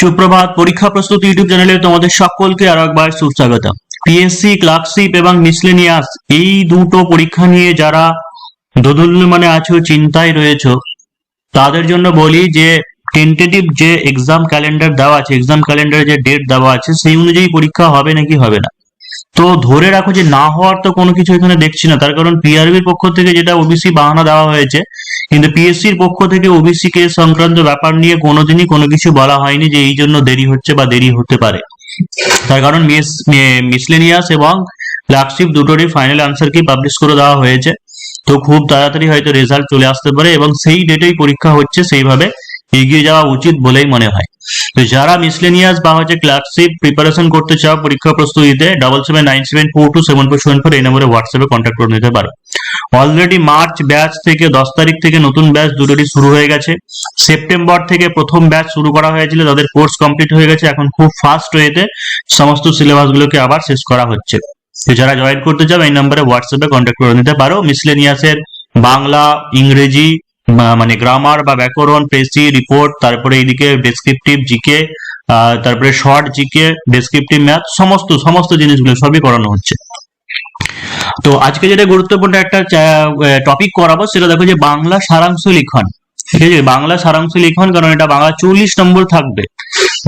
সুপ্রভাত পরীক্ষা প্রস্তুতি ইউটিউব চ্যানেলে তোমাদের সকলকে আরও একবার সুস্বাগত পিএসসি ক্লার্কশিপ এবং মিসলেনিয়াস এই দুটো পরীক্ষা নিয়ে যারা দোদুল্য মানে আছো, চিন্তায় রয়েছো, তাদের জন্য বলি যে টেন্টেটিভ যে এক্সাম ক্যালেন্ডার দেওয়া আছে এক্সাম ক্যালেন্ডারে যে ডেট দেওয়া আছে, সেই অনুযায়ী পরীক্ষা হবে নাকি হবে না। তো ধরে রাখো যে না হওয়ার তো কোনো কিছু এখানে দেখছি না, তার কারণ পিআরবির পক্ষ থেকে যেটা ওবিসি বাহানা দেওয়া হয়েছে কিন্তু পিএসসির পক্ষ থেকে ওবিসি কে সংক্রান্ত ব্যাপার নিয়ে কোনোদিনই কোনো কিছু বলা হয়নি যে এই জন্য দেরি হচ্ছে বা দেরি হতে পারে। তার কারণ মিসলেনিয়াস এবং লাকশিপ দুটোরই ফাইনাল আনসার কি পাবলিশ করে দেওয়া হয়েছে। তো খুব তাড়াতাড়ি হয়তো রেজাল্ট চলে আসতে পারে এবং সেই ডেটেই পরীক্ষা হচ্ছে সেইভাবে এগিয়ে যাওয়া উচিত বলেই মনে হয়। তো যারা মিসলেনিয়াস বা হচ্ছে ক্লার্কশিপ প্রিপারেশন করতে চাও, পরীক্ষা প্রস্তুতিতে double seven nine seven four two seven four seven four এই নম্বরে হোয়াটসঅ্যাপে কন্ট্যাক্ট করে নিতে পারো। অলরেডি মার্চ ব্যাচ থেকে দশ তারিখ থেকে নতুন ব্যাচ দুটোটি শুরু হয়ে গেছে। সেপ্টেম্বর থেকে প্রথম ব্যাচ শুরু করা হয়েছিল, তাদের কোর্স কমপ্লিট হয়ে গেছে। এখন খুব ফাস্ট ওয়েতে সমস্ত সিলেবাস গুলোকে আবার শেষ করা হচ্ছে। তো যারা জয়েন করতে চাও, এই নম্বরে হোয়াটসঅ্যাপে কন্ট্যাক্ট করে নিতে পারো। মিসলেনিয়াসের বাংলা, ইংরেজি মানে গ্রামার বা ব্যাকরণ প্রেসি রিপোর্ট তারপরে এইদিকে ডেসক্রিপটিভ জিকে তারপরে শর্ট জিকে ডেসক্রিপটিভ ম্যাথ সমস্ত সমস্ত জিনিসগুলো সবই করানো হচ্ছে। তো আজকে যেটা গুরুত্বপূর্ণ একটা টপিক করাবো সেটা দেখো যে বাংলা সারাংশ লিখন। ঠিক আছে? বাংলা সারাংশ লিখন, কারণ এটা বাংলা চল্লিশ নম্বর থাকবে।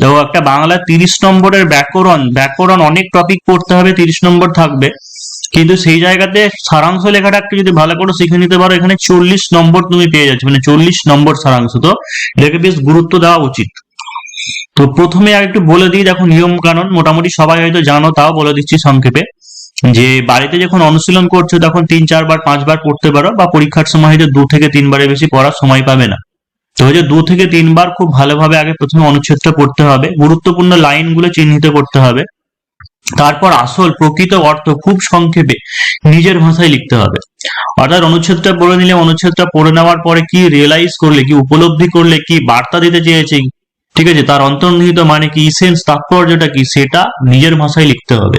দেখো একটা বাংলা তিরিশ নম্বরের ব্যাকরণ ব্যাকরণ অনেক টপিক পড়তে হবে, তিরিশ নম্বর থাকবে। কিন্তু সেই জায়গাতে সারাংশ লেখাটা একটু যদি ভালো করে শিখে নিতে পারো, এখানে চল্লিশ নম্বর তুমি পেয়ে যাচ্ছ মানে চল্লিশ নম্বর সারাংশ। তো এটাকে বেশ গুরুত্ব দেওয়া উচিত। তো প্রথমে আর একটু বলে দিই, দেখো নিয়ম কানুন, মোটামুটি সবাই হয়তো জানো, তাও বলে দিচ্ছি সংক্ষেপে। যে বাড়িতে যখন অনুশীলন করছ, তখন তিন, চারবার, পাঁচবার পড়তে পারো, বা পরীক্ষার সময় হয়তো দু থেকে তিনবারের বেশি পড়ার সময় পাবে না। তো যে দু থেকে তিনবার খুব ভালোভাবে আগে প্রথমে অনুচ্ছেদটা পড়তে হবে, গুরুত্বপূর্ণ লাইনগুলো চিহ্নিত করতে হবে। তারপর আসল প্রকৃত অর্থ খুব সংক্ষেপে নিজের ভাষায় লিখতে হবে। অর্থাৎ অনুচ্ছেদটা পড়ে নিলে অনুচ্ছেদটা পড়ে নেওয়ার পরে কি রিয়েলাইজ করলে, কি উপলব্ধি করলে, কি বার্তা দিতে চেয়েছে, ঠিক আছে? তার অন্তর্নিহিত মানে কি ইসেন্স তাৎপর্যটা কি, সেটা নিজের ভাষায় লিখতে হবে।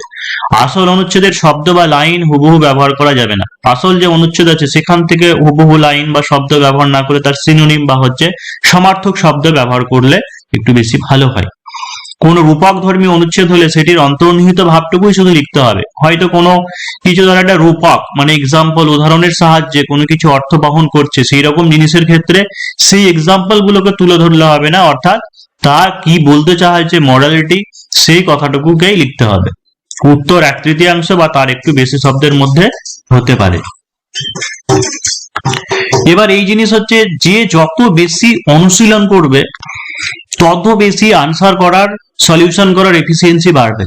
আসল অনুচ্ছেদের শব্দ বা লাইন হুবহু ব্যবহার করা যাবে না। আসল যে অনুচ্ছেদ আছে, সেখান থেকে হুবহু লাইন বা শব্দ ব্যবহার না করে তার সিনোনিম বা হচ্ছে সমার্থক শব্দ ব্যবহার করলে একটু বেশি ভালো হয়। কোন রূপক ধর্মী অনুচ্ছেদ হলে সেটির অন্তর্নিহিত ভাবটুকুই শুধু লিখতে হবে। হয়তো কোনো কিছু ধর একটা রূপক মানে এক্সাম্পল উদাহরণের সাহায্যে কোনো কিছু অর্থ বহন করছে সেই রকম জিনিসের ক্ষেত্রে সেই এক্সাম্পল গুলোকে তুলে ধরলে হবে না, অর্থাৎ তা কি বলতে চাইছে মডালিটি সেই কথাটুকুকেই লিখতে হবে। উত্তর এক তৃতীয়াংশ বা তার একটু বেশি শব্দের মধ্যে হতে পারে। এবার এই জিনিস হচ্ছে যে যত বেশি অনুশীলন করবে তত বেশি আনসার করার সলিউশন করার এফিসিয়েন্সি বাড়বে।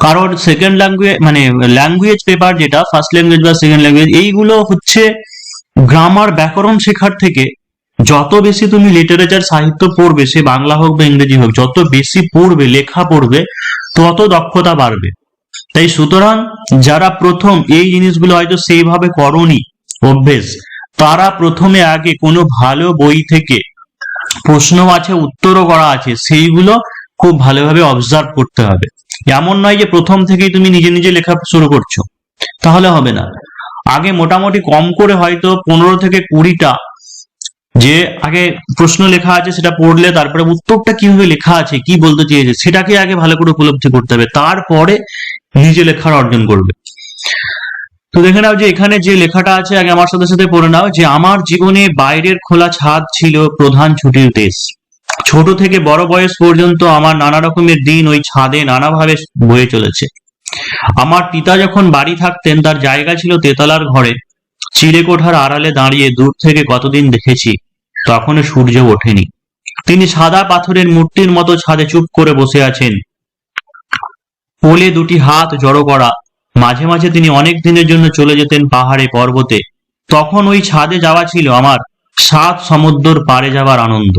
কারণ সেকেন্ড ল্যাঙ্গুয়েজ মানে ল্যাঙ্গুয়েজ পেপার যেটা ফার্স্ট ল্যাঙ্গুয়েজ বা সেকেন্ড ল্যাঙ্গুয়েজ এইগুলো হচ্ছে গ্রামার ব্যাকরণ শেখার থেকে যত বেশি তুমি লিটারেচার সাহিত্য পড়বে, সে বাংলা হোক বা ইংরেজি হোক, যত বেশি পড়বে, লেখা পড়বে, তত দক্ষতা বাড়বে। তাই সুতরাং যারা প্রথম এই জিনিসগুলো হয়তো সেইভাবে করনি, অভ্যেস, তারা প্রথমে আগে কোনো ভালো বই থেকে প্রশ্ন আছে, উত্তরও করা আছে, সেইগুলো খুব ভালোভাবে অবজার্ভ করতে হবে। এমন নয় যে প্রথম থেকেই তুমি নিজে নিজে লেখা শুরু করছ। তাহলে হবে না। আগে মোটামুটি কম করে হয়তো পনেরো থেকে কুড়িটা যে আগে প্রশ্ন লেখা আছে সেটা পড়লে তারপরে উত্তরটা কীভাবে লেখা আছে, কি বলতে চেয়েছে, সেটাকে আগে ভালো করে উপলব্ধি করতে হবে। তারপরে নিজে লেখার অর্জন করবে। তো দেখে নাও যে এখানে যে লেখাটা আছে, আগে আমার সাথে সাথে পড়ে নাও যে আমার জীবনে বাইরের খোলা ছাদ ছিল প্রধান ছুটির দেশ। ছোট থেকে বড় বয়স পর্যন্ত আমার নানা রকমের দিন ওই ছাদে নানাভাবে বয়ে চলেছে। আমার পিতা যখন বাড়ি থাকতেন, তার জায়গা ছিল তেতলার ঘরে। চিড়ে কোঠার আড়ালে দাঁড়িয়ে দূর থেকে কতদিন দেখেছি, তখনও সূর্য ওঠেনি। তিনি সাদা পাথরের মূর্তির মতো ছাদে চুপ করে বসে আছেন। পোলে দুটি হাত জড়ো করা মাঝে মাঝে তিনি অনেক দিনের জন্য চলে যেতেন পাহাড়ে পর্বতে। তখন ওই ছাদে যাওয়া ছিল আমার সাত সমুদ্র পারে যাওয়ার আনন্দ।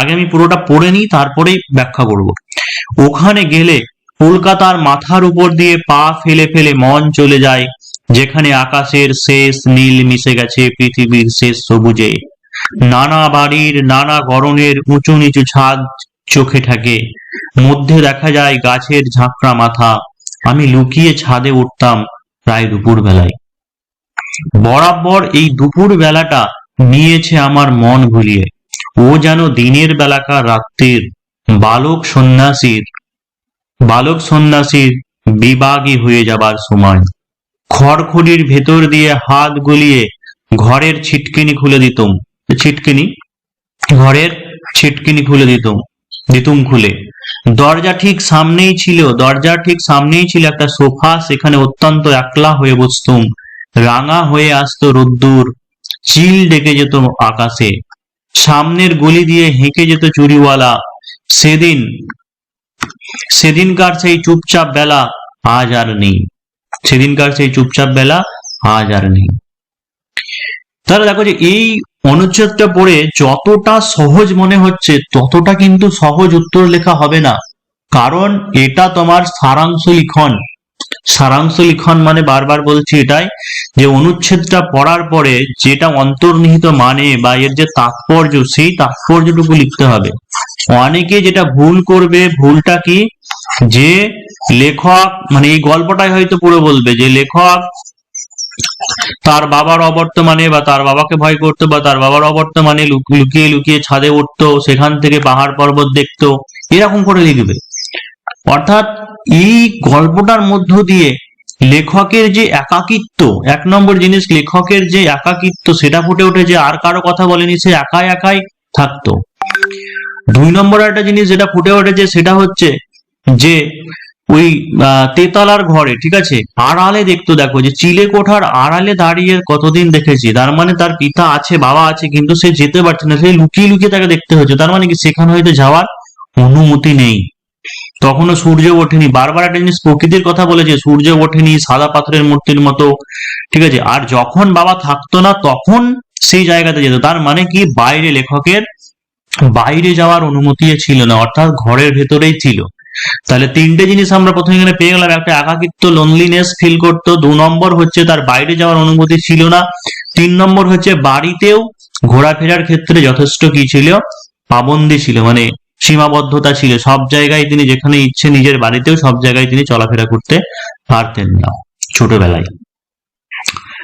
আগে আমি পুরোটা পড়ে নিই, তারপরেই ব্যাখ্যা করব। ওখানে গেলে কলকাতার মাথার উপর দিয়ে পা ফেলে ফেলে মন চলে যায়, যেখানে আকাশের শেষ নীল মিশে গেছে পৃথিবীর শেষ সবুজে। নানা বাড়ির, নানা গরনের উঁচু নিচু ছাদ চোখে থাকে মধ্যে দেখা যায় গাছের ঝাঁকড়া মাথা আমি লুকিয়ে ছাদে উঠতাম প্রায় দুপুর বেলায় বরাবর এই দুপুর বেলাটা নিয়েছে আমার মন ভুলিয়ে। ও যেন দিনের বেলাকার রাত্রির বালক সন্ন্যাসীর বালক সন্ন্যাসীর বিবাগী হয়ে যাবার সময়। খড়খড়ির ভেতর দিয়ে হাত গলিয়ে ঘরের ছিটকিনি খুলে দিতুম। ছিটকিনি? ঘরের ছিটকিনি খুলে দিতুম। দিতুম খুলে। দরজা ঠিক সামনেই ছিল, দরজা ঠিক সামনেই ছিল, একটা সোফা, সেখানে অত্যন্ত একলা হয়ে বসতুম, রাঙা হয়ে আসতো রোদ্দুর, চিল ডেকে যেত আকাশে, সামনের গলি দিয়ে হেঁকে যেত চুরিওয়ালা, সেদিন, সেদিনকার সেই চুপচাপ বেলা আজ আর নেই, সেদিনকার সেই চুপচাপ বেলা আজ আর নেই। তাহলে দেখো যে এই অনুচ্ছেদটা পড়ে যতটা সহজ মনে হচ্ছে, ততটা কিন্তু সহজ উত্তর লেখা হবে না। কারণ এটা তোমার সারাংশ লিখন। সারাংশ লিখন মানে বারবার বলছি এটাই যে অনুচ্ছেদটা পড়ার পরে যেটা অন্তর্নিহিত মানে বা এর যে তাৎপর্য, সেই তাৎপর্যটুকু লিখতে হবে। অনেকে যেটা ভুল করবে, ভুলটা কি? যে লেখক মানে এই গল্পটাই হয়তো পুরো বলবে যে লেখক তার বাবার অবর্তমানে বা তার বাবাকে ভয় করতো বা তার বাবার অবর্তমানে লুকিয়ে লুকিয়ে ছাদে উঠতো, সেখান থেকে পাহাড় পর্বত দেখতো, এরকম করে লিখবে অর্থাৎ এই গল্পটার মধ্য দিয়ে লেখকের যে একাকিত্ব, এক নম্বর জিনিস লেখকের যে একাকিত্ব, সেটা ফুটে উঠেছে, আর কারও কথা বলেনি, সে একাই একাই থাকতো। দুই নম্বর একটা জিনিস যেটা ফুটে উঠেছে, সেটা হচ্ছে যে ওই তেতলার ঘরে, ঠিক আছে? আড়ালে দেখতো দেখো, যে চিলে কোঠার আড়ালে দাঁড়িয়ে কতদিন দেখেছি। তার মানে তার পিতা আছে, বাবা আছে, কিন্তু সে যেতে পারছে না। সে লুকিয়ে লুকিয়ে তাকে দেখতে হচ্ছে। তার মানে কি, সেখানে হয়তো যাওয়ার অনুমতি নেই। তখনও সূর্য ওঠেনি। বারবার একটা জিনিস প্রকৃতির কথা বলেছে, সূর্য ওঠেনি, সাদা পাথরের মূর্তির মতো, ঠিক আছে? আর যখন বাবা থাকতো না, তখন সেই জায়গাতে যেত। তার মানে কি, বাইরে লেখকের বাইরে যাওয়ার অনুমতি ছিল না, অর্থাৎ ঘরের ভেতরেই ছিল। তাহলে তিনটে জিনিস আমরা প্রথমে এখানে পেয়ে গেলাম। একটা একাকিত্ব লোনলিনেস ফিল করতো। দু নম্বর হচ্ছে তার বাইরে যাওয়ার অনুমতি ছিল না। তিন নম্বর হচ্ছে বাড়িতেও ঘোরাফেরার ক্ষেত্রে যথেষ্ট কি ছিল? পাবন্দি ছিল মানে সীমাবদ্ধতা ছিল। সব জায়গায় তিনি যেখানে ইচ্ছে নিজের বাড়িতেও সব জায়গায় তিনি চলাফেরা করতে পারতেন না ছোটবেলায়।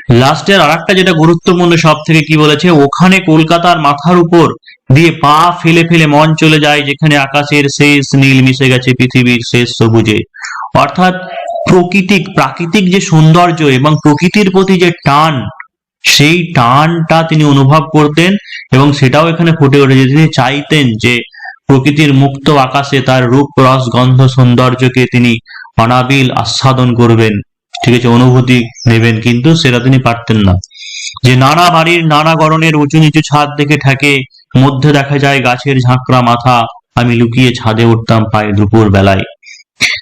লাস্টের আর একটা যেটা গুরুত্বপূর্ণ সব থেকে কি বলেছে, ওখানে কলকাতার মাথার উপর দিয়ে পা ফেলে ফেলে মন চলে যায়, যেখানে আকাশের শেষ নীল মিশে গেছে পৃথিবীর শেষ সবুজে। অর্থাৎ প্রকৃতিক, প্রাকৃতিক যে সৌন্দর্য এবং প্রকৃতির প্রতি যে টান, সেই টানটা তিনি অনুভব করতেন এবং সেটাও এখানে ফুটে উঠেছে। তিনি চাইতেন যে প্রকৃতির মুক্ত আকাশে তার রূপ, রস, গন্ধ, সৌন্দর্যকে তিনি অনাবিল আস্বাদন করবেন। ঠিক আছে, অনুভূতি নেবেন, কিন্তু সেটা তিনি পারতেন না। যে নানা বাড়ির নানা গড়নের উঁচু নিচু ছাদ দেখে থাকে মধ্যে দেখা যায় গাছের ঝাঁকড়া মাথা, আমি লুকিয়ে ছাদে উঠতাম পায়ে দুপুর বেলায়।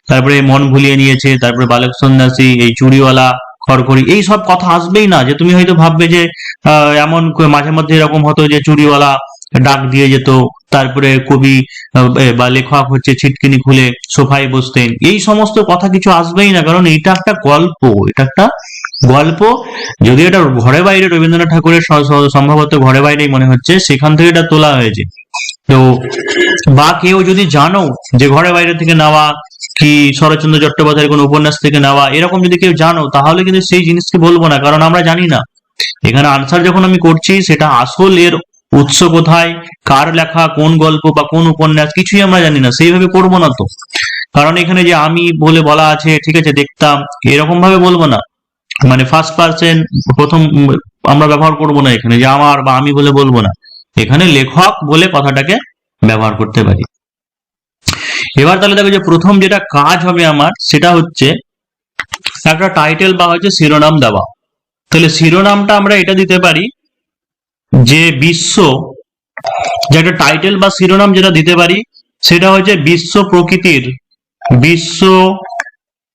তারপরে মন ভুলিয়ে নিয়েছে, তারপরে বালক সন্ন্যাসী, এই চুরিওয়ালা খড়খড়ি, এই সব কথা আসবেই না, যে তুমি হয়তো ভাববে যে এমন মাঝে মধ্যে এরকম হতো যে চুরিওয়ালা ডাক দিয়ে যেত, তারপরে কবি বা লেখক হচ্ছে ছিটকিনি খুলে সোফায় বসতেন। এই সমস্ত কথা কিছু আসবেই না, কারণ এটা একটা গল্প, এটা একটা গল্প। যদি এটা ঘরে বাইরে রবীন্দ্রনাথ ঠাকুরের সম্ভবত ঘরে বাইরেই মনে হচ্ছে, সেখান থেকে এটা তোলা হয়েছে। তো, বা কেউ যদি জানো যে ঘরে বাইরে থেকে নেওয়া, কি শরৎচন্দ্র চট্টোপাধ্যায়ের কোনো উপন্যাস থেকে নেওয়া, এরকম যদি কেউ জানো, তাহলে কিন্তু সেই জিনিসকে বলব না, কারণ আমরা জানি না। এখানে আনসার যখন আমি করছি, সেটা আসল এর উৎস কোথায়, কার লেখা, কোন গল্প বা কোন উপন্যাস, কিছুই আমরা জানি না, সেইভাবে করব না তো। কারণ এখানে যে আমি বলে বলা আছে, ঠিক আছে, দেখতাম, এরকম ভাবে বলব না। মানে ফার্স্ট পার্সন প্রথম, আমরা ব্যবহার করব না এখানে, যে আমার বা আমি বলে বলব না। এখানে লেখক বলে কথাটাকে ব্যবহার করতে পারি। এবার তাহলে দেখো যে প্রথম যেটা কাজ হবে আমার, সেটা হচ্ছে একটা টাইটেল বা হচ্ছে শিরোনাম দেওয়া। তাহলে শিরোনামটা আমরা এটা দিতে পারি যে বিশ্ব, যে একটা টাইটেল বা শিরোনাম যেটা দিতে পারি, সেটা হচ্ছে বিশ্ব প্রকৃতির বিশ্ব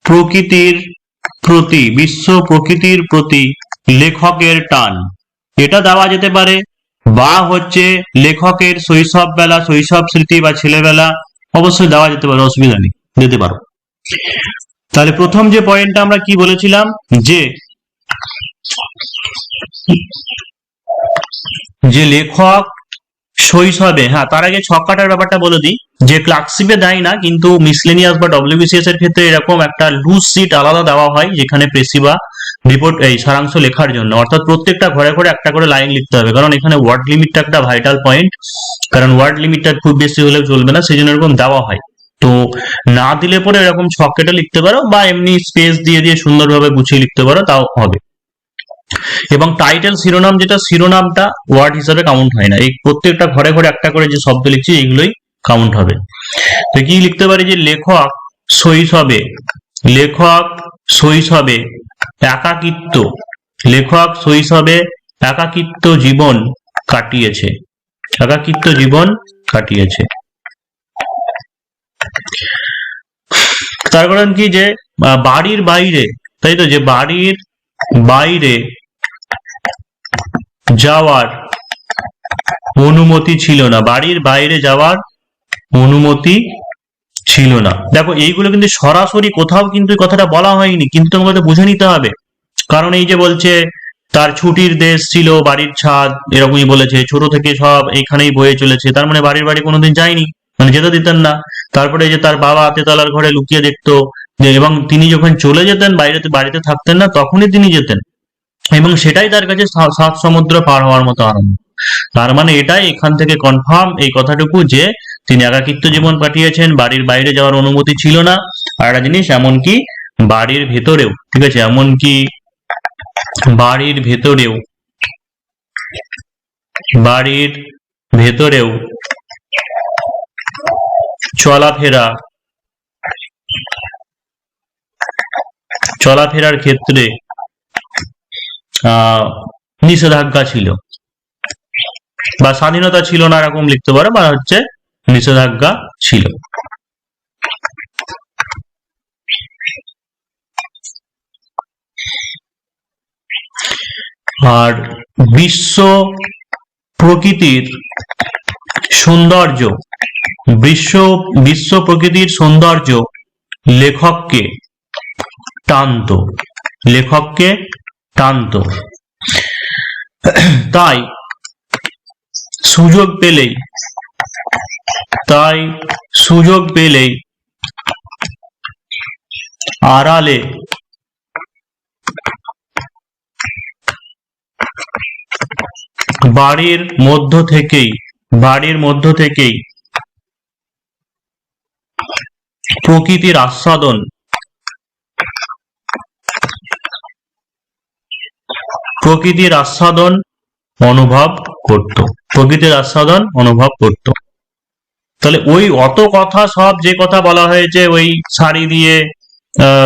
প্রকৃতির প্রতি, বিশ্ব প্রকৃতির প্রতি লেখকের টান। এটা দেওয়া যেতে পারে, বা হচ্ছে লেখকের শৈশব বেলা শৈশব স্মৃতি বা ছেলেবেলা, অবশ্যই দেওয়া যেতে পারে, অসুবিধা নেই, দিতে পারো। তাহলে প্রথম যে পয়েন্টটা আমরা কি বলেছিলাম, যে যে লেখক শৈশবে হ্যাঁ তার আগে ছক্কাটার ব্যাপারটা বলে দিই। যে ক্লার্কশিপে দেয় না, কিন্তু মিসলেনিয়াস বা ডব্লিউবিসিএস এর ক্ষেত্রে এরকম একটা লুজ সিট আলাদা দেওয়া হয়, যেখানে প্রেসিবা রিপোর্ট এই সারাংশ লেখার জন্য। অর্থাৎ প্রত্যেকটা ঘরে ঘরে একটা করে লাইন লিখতে হবে, কারণ এখানে ওয়ার্ড লিমিটটা একটা ভাইটাল পয়েন্ট কারণ ওয়ার্ড লিমিটটা খুব বেশি হলে চলবে না সেই জন্য এরকম দেওয়া হয়। তো না দিলে পরে এরকম ছক কেটে লিখতে পারো, বা এমনি স্পেস দিয়ে দিয়ে সুন্দরভাবে গুছিয়ে লিখতে পারো, তাও হবে। এবং টাইটেল শিরোনাম যেটা, শিরোনামটা ওয়ার্ড হিসাবে কাউন্ট হয় না। এই প্রত্যেকটা ঘরে ঘরে একটা করে যে শব্দ লিখছি এগুলোই কাউন্ট হবে। তো কি লিখতে পারি যে লেখক শৈশবে লেখক শৈশবে একাকিত্ব, লেখক শৈশবে একাকিত্ব জীবন কাটিয়েছে। একাকিত্ব জীবন কাটিয়েছে। তার কারণ কি যে বাড়ির বাইরে, তাই তো? যে বাড়ির বাইরে যাওয়ার অনুমতি ছিল না। বাড়ির বাইরে যাওয়ার অনুমতি ছিল না। দেখো, এইগুলো কিন্তু সরাসরি কোথাও কিন্তু কথাটা বলা হয়নি, কিন্তু তোমাকে বুঝে নিতে হবে। কারণ এই যে বলছে, তার ছুটির দেশ ছিল, বাড়ির ছাদ, এরকমই বলেছে, ছোট থেকে সব এখানেই বয়ে চলেছে। তার মানে বাড়ির বাড়ি কোনোদিন যায়নি মানে যেতে দিতেন না। তারপরে যে তার বাবা তেতলার ঘরে লুকিয়ে দেখতো যে এবং তিনি যখন চলে যেতেন বাইরে বাড়িতে থাকতেন না, তখনই তিনি যেতেন। এবং সেটাই তার কাছে সাত সমুদ্র পার হওয়ার মতো আনন্দ তার মানে এটাই এখান থেকে কনফার্ম এই কথাটুকু যে, তিনি একাকিত্ব জীবন কাটিয়েছেন, বাড়ির বাইরে যাওয়ার অনুমতি ছিল না, আর একটা জিনিস, এমনকি বাড়ির ভেতরেও, ঠিক আছে? এমনকি বাড়ির ভেতরেও বাড়ির ভেতরেও চলাফেরা চলাফেরার ক্ষেত্রে, আহ, নিষেধাজ্ঞা ছিল। বা স্বাধীনতা ছিল না এরকম লিখতে পারো, বা হচ্ছে নিষেধাজ্ঞা ছিল। আর বিশ্ব প্রকৃতির সৌন্দর্য, বিশ্ব বিশ্ব প্রকৃতির সৌন্দর্য লেখককে টানত লেখককে টানত তাই সুযোগ পেলেই, তাই সুযোগ পেলেই আড়ালে বাড়ির মধ্য থেকেই, বাড়ির মধ্য থেকেই প্রকৃতির আস্বাদন প্রকৃতির আস্বাদন অনুভব করত। প্রকৃতির আস্বাদন অনুভব করত। তাহলে ওই অত কথা সব যে কথা বলা হয়েছে, ওই শাড়ি দিয়ে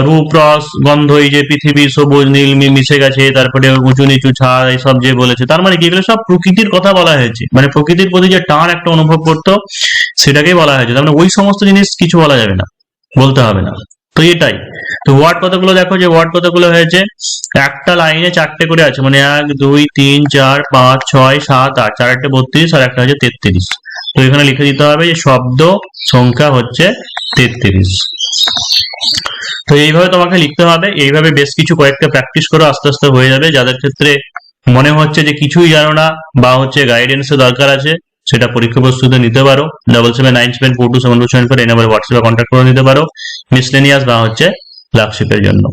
রূপ, রস, গন্ধ, এই যে পৃথিবী সবুজ, নীল মিশে গেছে, তারপরে উঁচু, নিচু, ছাড় এইসব যে বলেছে, তার মানে কি? এগুলো সব প্রকৃতির কথা বলা হয়েছে। মানে প্রকৃতির প্রতি যে টান একটা অনুভব করতো, সেটাকেই বলা হয়েছে। তার মানে ওই সমস্ত জিনিস কিছু বলা যাবে না, বলতে হবে না। তো এটাই। তো ওয়ার্ড কতগুলো দেখো যে ওয়ার্ড কতগুলো হয়েছে? একটা লাইনে চারটে করে আছে মানে এক, দুই, তিন, চার, পাঁচ, ছয়, সাত, আট চার একটা বত্রিশ আর একটা হচ্ছে তেত্রিশ। তো এখানে লিখে দিতে হবে যে শব্দ সংখ্যা হচ্ছে তেত্রিশ। তো এইভাবে তোমাকে লিখতে হবে, এইভাবে বেশ কিছু কয়েকটা প্র্যাকটিস করো, আস্তে আস্তে হয়ে যাবে। যাদের ক্ষেত্রে মনে হচ্ছে যে কিছুই জানো না বা হচ্ছে গাইডেন্সের দরকার আছে, সেটা পরীক্ষা প্রস্তুতি নিতে পারো। Double seven nine seven four two seven two seven four এই নাম্বারে হোয়াটসঅ্যাপে কন্ট্যাক্ট করে নিতে পারো। মিসলেনিয়াস বা হচ্ছে ক্লার্কশিপের জন্য।